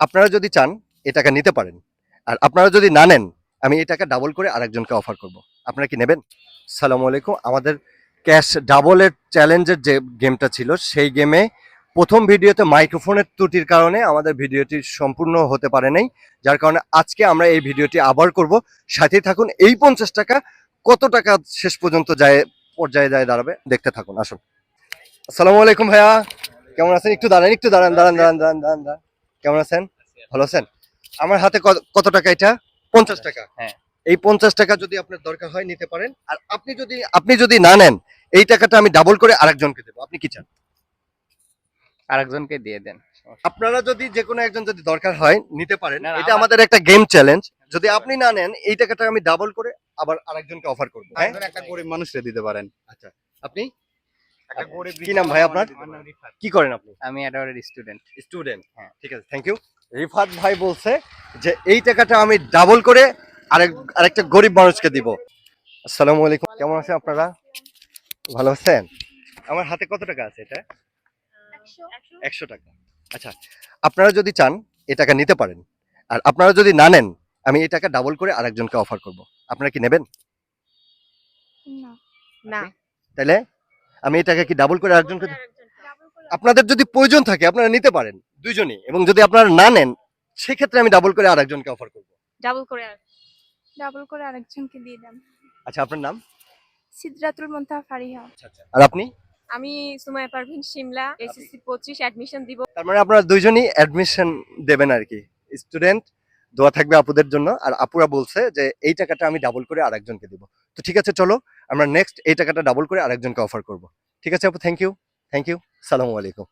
আপনারা যদি চান এই টাকা নিতে পারেন। আর আপনারা যদি না নেন, আমি এই টাকা ডাবল করে আরেকজনকে অফার করব। আপনারা কি নেবেন? সালামু আলাইকুম। আমাদের ক্যাশ ডাবলের চ্যালেঞ্জের যে গেমটা ছিল, সেই গেমে প্রথম ভিডিওতে মাইক্রোফোনের ত্রুটির কারণে আমাদের ভিডিওটি সম্পূর্ণ হতে পারে নাই। যার কারণে আজকে আমরা এই ভিডিওটি আবার করব। সাথেই থাকুন। এই পঞ্চাশ টাকা কত টাকা শেষ পর্যন্ত যায়, পর্যায়ে যায় দাঁড়াবে, দেখতে থাকুন। আসুন। আসসালামু আলাইকুম ভাইয়া। কেমন আছেন? একটু দাঁড়ান একটু দাঁড়ান দাঁড়ান দাঁড়ান দাঁড়ান দাঁড়ান দাঁড়ান। কেমন আছেন? ভালো আছেন? আমার হাতে কত- টাকা এটা? পঞ্চাশ টাকা। হ্যাঁ। এই পঞ্চাশ টাকা যদি আপনার দরকার হয় নিতে পারেন আর আপনি যদি আপনি যদি না নেন এই টাকাটা আমি ডাবল করে আরেকজনকে দেবো। আপনি কি চান? আরেকজনকে দিয়ে দেন আপনারা যদি যে কোনো একজন যদি দরকার হয় নিতে পারেন এটা আমাদের একটা গেম চ্যালেঞ্জ যদি আপনি না নেন এই টাকাটা আমি ডাবল করে আবার আরেকজনকে অফার করব হ্যাঁ? একটা গরিব মানুষকে দিতে পারেন। আচ্ছা। আপনি? কি নাম ভাই আপনার? কি করেন আপনি? আমি অ্যাডওয়ার্ডের স্টুডেন্ট। স্টুডেন্ট হ্যাঁ। ঠিক আছে থ্যাংক ইউ রিফাত ভাই বলছে যে এই টাকাটা আমি ডাবল করে আরেক আরেকটা গরিব মানুষকে দিব। আসসালামু আলাইকুম। কেমন আছেন আপনারা? ভালো আছেন? আমার হাতে কত টাকা আছে এটা? একশো। টাকা। আচ্ছা আপনারা যদি চান এই টাকা নিতে পারেন। আর আপনারা যদি না নেন আমি এই টাকা ডাবল করে আরেকজনকে অফার করব। আপনারা কি নেবেন? না। না। তাহলে আমি এটাকে কি ডাবল করে আরেকজনকে আপনাদের যদি প্রয়োজন থাকে আপনারা নিতে পারেন দুইজনই। এবং যদি আপনারা না নেন সেক্ষেত্রে আমি ডাবল করে আরেকজনকে অফার করব। ডাবল করে আর ডাবল করে আরেকজনকে দিয়ে দেন। আচ্ছা আপনার নাম? সিদ্রাতুল মুনতাহা ফারিহা। আর আপনি? আমি সুমাইয়া পারভিন শিমলা এসএসসি পঁচিশ অ্যাডমিশন দিব। তার মানে আপনারা দুইজনই অ্যাডমিশন দেবেন আর কি। স্টুডেন্ট দোয়া থাকবে আপুদের জন্য। আর আপুরা বলছে যে এই টাকাটা আমি ডাবল করে আরেকজনকে দিব। তো ঠিক আছে চলো আমরা নেক্সট এই টাকাটা ডাবল করে আরেকজনকে অফার করব। ঠিক আছে আপু থ্যাংক ইউ থ্যাংক ইউ সালামু আলাইকুম।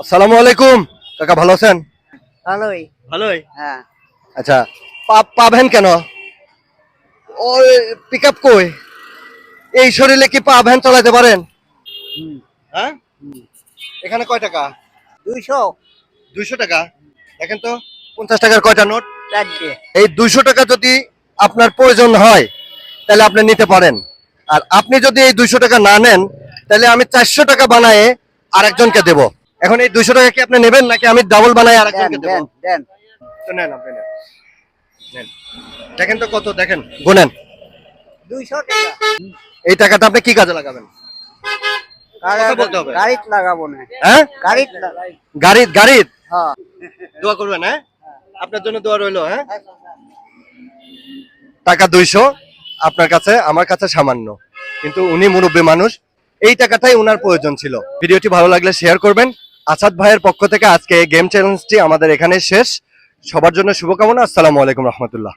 আসসালামু আলাইকুম কাকা ভালো আছেন? ভালোই। ভালোই। হ্যাঁ। আচ্ছা পা- পাবেন কেন? ওই পিক আপ কই? এই শরীরে কি পা ভ্যান চালাতে পারেন? হ্যাঁ? এখানে কয় টাকা? দুইশো। দুইশো টাকা? দেখেন তো পঞ্চাশ টাকার কয়টা নোট? এই দুইশো টাকা যদি আপনার প্রয়োজন হয় তাহলে আপনি নিতে পারেন। আর আপনি যদি এই দুইশো টাকা না নেন তাহলে আমি চারশো টাকা বানায়ে আরেকজনকে দেব। এখন এই দুইশো টাকা কি আপনি নেবেন নাকি আমি ডাবল বানাই দেন আরেকজনকে দেবো? দেন। দেন তো নেন আপনি নেন। নেন। দেখেন তো কত দেখেন। গুনেন। দুইশো টাকা। এই টাকাটা আপনি কি কাজে লাগাবেন। গাড়িত লাগাবো না। হ্যাঁ? গাড়িত হ্যাঁ। দোয়া করবেন হ্যাঁ। আপনার জন্য দোয়া রইল হ্যাঁ? টাকা দুইশো। আপনার কাছে, আমার কাছে সামান্য। কিন্তু উনি মুরব্বী মানুষ, এই টাকাটাই উনার প্রয়োজন ছিল। ভিডিওটি ভালো লাগলে শেয়ার করবেন। আসাদ ভাইয়ের পক্ষ থেকে আজকে গেম চ্যালেঞ্জটি আমাদের এখানে শেষ। সবার জন্য শুভকামনা। আসসালামু আলাইকুম রহমতুল্লাহ।